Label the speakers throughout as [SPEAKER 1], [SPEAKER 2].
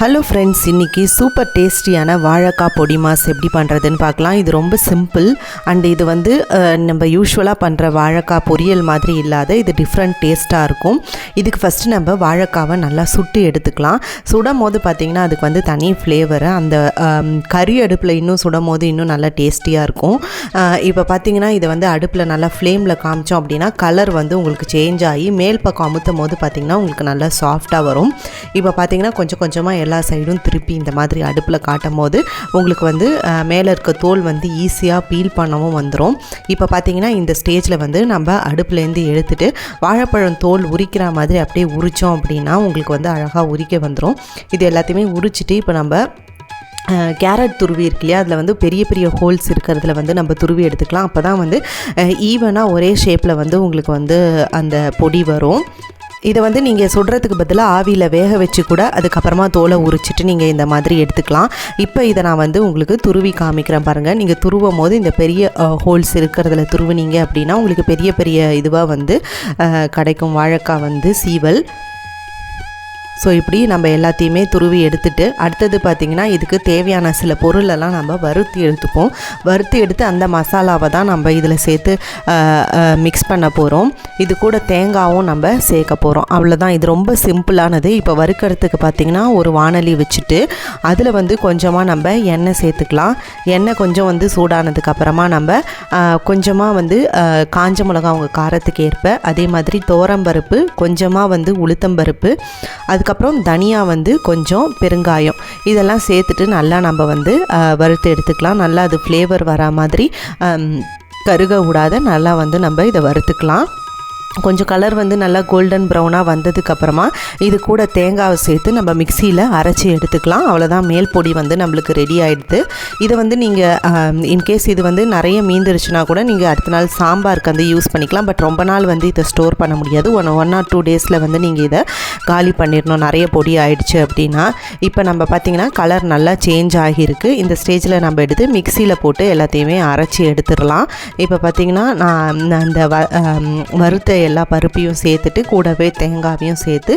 [SPEAKER 1] Hello friends இன்றைக்கி super டேஸ்டியான வாழைக்காய் பொடி மாஸ் எப்படி பண்ணுறதுன்னு பார்க்கலாம். இது ரொம்ப சிம்பிள் அண்ட் இது வந்து நம்ம யூஸ்வலாக பண்ணுற வாழைக்காய் பொரியல் மாதிரி இல்லாத இது டிஃப்ரெண்ட் டேஸ்ட்டாக இருக்கும். இதுக்கு ஃபஸ்ட்டு நம்ம வாழைக்காவை நல்லா சுட்டு எடுத்துக்கலாம். சுடும் போது பார்த்திங்கன்னா அதுக்கு வந்து தனி ஃப்ளேவரு அந்த கறி அடுப்பில் இன்னும் சுடும் போது இன்னும் நல்லா டேஸ்டியாக இருக்கும். இப்போ பார்த்தீங்கன்னா இதை வந்து அடுப்பில் நல்லா ஃப்ளேமில் காமிச்சோம் அப்படின்னா கலர் வந்து உங்களுக்கு சேஞ்ச் ஆகி மேல் பக்கம் அமுத்தும் போது பார்த்திங்கன்னா உங்களுக்கு நல்லா சாஃப்டாக வரும். இப்போ பார்த்தீங்கன்னா கொஞ்சம் கொஞ்சமாக எல்லா சைடும் திருப்பி இந்த மாதிரி அடுப்பில் காட்டும் போது உங்களுக்கு வந்து மேலே இருக்க தோல் வந்து ஈஸியாக பீல் பண்ணவும் வந்துடும் இப்போ பார்த்தீங்கன்னா இந்த ஸ்டேஜில் வந்து நம்ம அடுப்புலேருந்து எடுத்துட்டு வாழைப்பழம் தோல் உரிக்கிற மாதிரி அப்படியே உரித்தோம் அப்படின்னா உங்களுக்கு வந்து அழகாக உரிக்க வந்துடும் இது எல்லாத்தையுமே உரிச்சிட்டு இப்போ நம்ம கேரட் துருவி இருக்கு இல்லையா? அதில் வந்து பெரிய பெரிய ஹோல்ஸ் இருக்கிறதுல வந்து நம்ம துருவி எடுத்துக்கலாம். அப்போ தான் வந்து ஈவனாக ஒரே ஷேப்பில் வந்து உங்களுக்கு வந்து அந்த பொடி வரும். இதை வந்து நீங்கள் சுடுறதுக்கு பதிலாக ஆவியில் வேக வச்சு கூட அதுக்கப்புறமா தோலை உரிச்சிட்டு நீங்கள் இந்த மாதிரி எடுத்துக்கலாம். இப்போ இதை நான் வந்து உங்களுக்கு துருவி காமிக்கிறேன் பாருங்கள் நீங்கள் துருவும் போது இந்த பெரிய ஹோல்ஸ் இருக்கிறதுல துருவினீங்க அப்படின்னா உங்களுக்கு பெரிய பெரிய இதுவாக வந்து கிடைக்கும். வாழைக்காய் வந்து சீவல் ஸோ இப்படி நம்ம எல்லாத்தையுமே துருவி எடுத்துட்டு அடுத்தது பார்த்திங்கன்னா இதுக்கு தேவையான சில பொருளெல்லாம் நம்ம வறுத்து எடுத்துப்போம். வறுத்து எடுத்து அந்த மசாலாவை தான் நம்ம இதில் சேர்த்து மிக்ஸ் பண்ண போகிறோம் இது கூட தேங்காயும் நம்ம சேர்க்க போகிறோம் அவ்வளோதான் இது ரொம்ப சிம்பிளானது. இப்போ வறுக்கிறதுக்கு பார்த்திங்கன்னா ஒரு வானலி வச்சுட்டு அதில் வந்து கொஞ்சமாக நம்ம எண்ணெய் சேர்த்துக்கலாம். எண்ணெய் கொஞ்சம் வந்து சூடானதுக்கு அப்புறமா நம்ம கொஞ்சமாக வந்து காஞ்ச மிளகா அவங்க காரத்துக்கு ஏற்ப அதே மாதிரி தோரம்பருப்பு கொஞ்சமாக வந்து உளுத்தம்பருப்பு அதுக்கப்புறம் தனியா வந்து கொஞ்சம் பெருங்காயம். இதெல்லாம் சேர்த்துட்டு நல்லா நம்ம வந்து வறுத்து எடுத்துக்கலாம். நல்லா அது ஃப்ளேவர் வரா மாதிரி கருக விடாத நல்லா வந்து நம்ம இதை வறுத்துக்கலாம். கொஞ்சம் கலர் வந்து நல்லா கோல்டன் ப்ரௌனாக வந்ததுக்கப்புறமா இது கூட தேங்காவை சேர்த்து நம்ம மிக்சியில் அரைச்சி எடுத்துக்கலாம். அவ்வளோதான் மேல் பொடி வந்து நம்மளுக்கு ரெடி ஆகிடுது இதை வந்து நீங்கள் இன்கேஸ் இது வந்து நிறைய மீந்துருச்சுன்னா கூட நீங்கள் அடுத்த நாள் சாம்பாருக்கு வந்து யூஸ் பண்ணிக்கலாம். பட் ரொம்ப நாள் வந்து இதை ஸ்டோர் பண்ண முடியாது. ஒன் ஒன் ஆர் டூ டேஸில் வந்து நீங்கள் இதை காலி பண்ணிடணும். நிறைய பொடி ஆயிடுச்சு அப்படின்னா. இப்போ நம்ம பார்த்திங்கன்னா கலர் நல்லா சேஞ்ச் ஆகியிருக்கு. இந்த ஸ்டேஜில் நம்ம எடுத்து மிக்சியில் போட்டு எல்லாத்தையுமே அரைச்சி எடுத்துடலாம். இப்போ பார்த்திங்கன்னா நான் அந்த வ வறுத்த எல்லா பருப்பையும் சேர்த்துட்டு கூடவே தேங்காவையும் சேர்த்து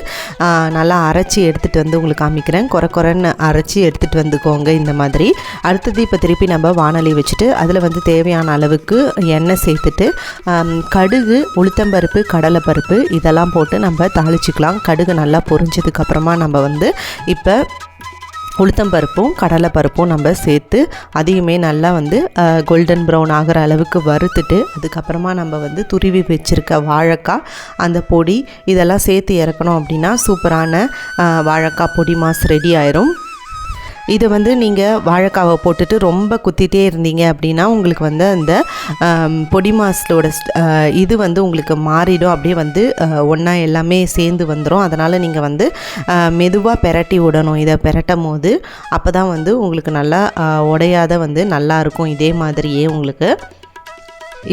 [SPEAKER 1] நல்லா அரைச்சி எடுத்துகிட்டு வந்து உங்களுக்கு காமிக்கிறேன். குறை குறைன்னு அரைச்சி எடுத்துகிட்டு வந்துக்கோங்க இந்த மாதிரி. அடுத்தது இப்போ திருப்பி நம்ம வானொலி வச்சுட்டு அதில் வந்து தேவையான அளவுக்கு எண்ணெய் சேர்த்துட்டு கடுகு உளுத்தம்பருப்பு கடலைப்பருப்பு இதெல்லாம் போட்டு நம்ம தாளிச்சிக்கலாம். கடுகு நல்லா பொரிஞ்சதுக்கப்புறமா நம்ம வந்து இப்போ உளுத்தம்பருப்பும் கடலைப்பருப்பும் நம்ம சேர்த்து அதையுமே நல்லா வந்து கோல்டன் ப்ரௌன் ஆகிற அளவுக்கு வறுத்துட்டு அதுக்கப்புறமா நம்ம வந்து துருவி வச்சுருக்க வாழைக்காய் அந்த பொடி இதெல்லாம் சேர்த்து இறக்கணும் அப்படின்னா சூப்பரான வாழைக்காய் பொடி மாஸ் ரெடி ஆயிரும். இதை வந்து நீங்கள் வாழைக்காவை போட்டுட்டு ரொம்ப குத்திட்டே இருந்தீங்க அப்படின்னா உங்களுக்கு வந்து அந்த பொடி மாஸ்லோட இது வந்து உங்களுக்கு மாறிடும். அப்படியே வந்து ஒன்றா எல்லாமே சேர்ந்து வந்துடும் அதனால் நீங்கள் வந்து மெதுவாக பெரட்டி விடணும். இதை பெரட்டும் போது அப்போ தான் வந்து உங்களுக்கு நல்லா உடையாத வந்து நல்லா இருக்கும். இதே மாதிரியே உங்களுக்கு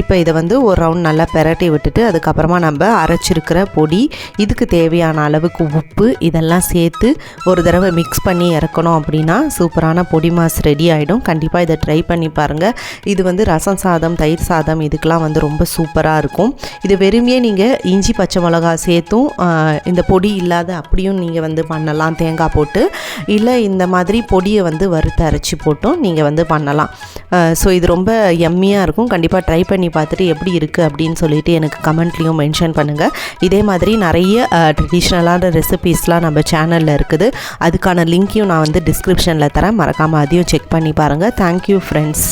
[SPEAKER 1] இப்போ இதை வந்து ஒரு ரவுண்ட் நல்லா பெரட்டி விட்டுட்டு அதுக்கப்புறமா நம்ம அரைச்சிருக்கிற பொடி இதுக்கு தேவையான அளவுக்கு உப்பு இதெல்லாம் சேர்த்து ஒரு தடவை மிக்ஸ் பண்ணி இறக்கணும் அப்படின்னா சூப்பரான பொடி மாஸ் ரெடி ஆகிடும் கண்டிப்பாக இதை ட்ரை பண்ணி பாருங்கள் இது வந்து ரசம் சாதம் தயிர் சாதம் இதுக்கெலாம் வந்து ரொம்ப சூப்பராக இருக்கும். இது வெறுமையே நீங்கள் இஞ்சி பச்சை மிளகா சேர்த்தும் இந்த பொடி இல்லாத அப்படியும் நீங்கள் வந்து பண்ணலாம். தேங்காய் போட்டு. இல்லை இந்த மாதிரி பொடியை வந்து வறுத்து அரைச்சி போட்டும் நீங்கள் வந்து பண்ணலாம். ஸோ இது ரொம்ப எம்மியாக இருக்கும். கண்டிப்பாக ட்ரை பண்ணி பண்ணி பார்த்துட்டு எப்படி இருக்குது அப்படின்னு சொல்லிட்டு எனக்கு கமெண்ட்லேயும் மென்ஷன் பண்ணுங்கள் இதே மாதிரி நிறைய ட்ரெடிஷ்னலான ரெசிபீஸ்லாம் நம்ம சேனலில் இருக்குது. அதுக்கான லிங்க்கையும் நான் வந்து டிஸ்கிரிப்ஷனில் தரேன். மறக்காமல் அதையும் செக் பண்ணி பாருங்கள் தேங்க்யூ ஃப்ரெண்ட்ஸ்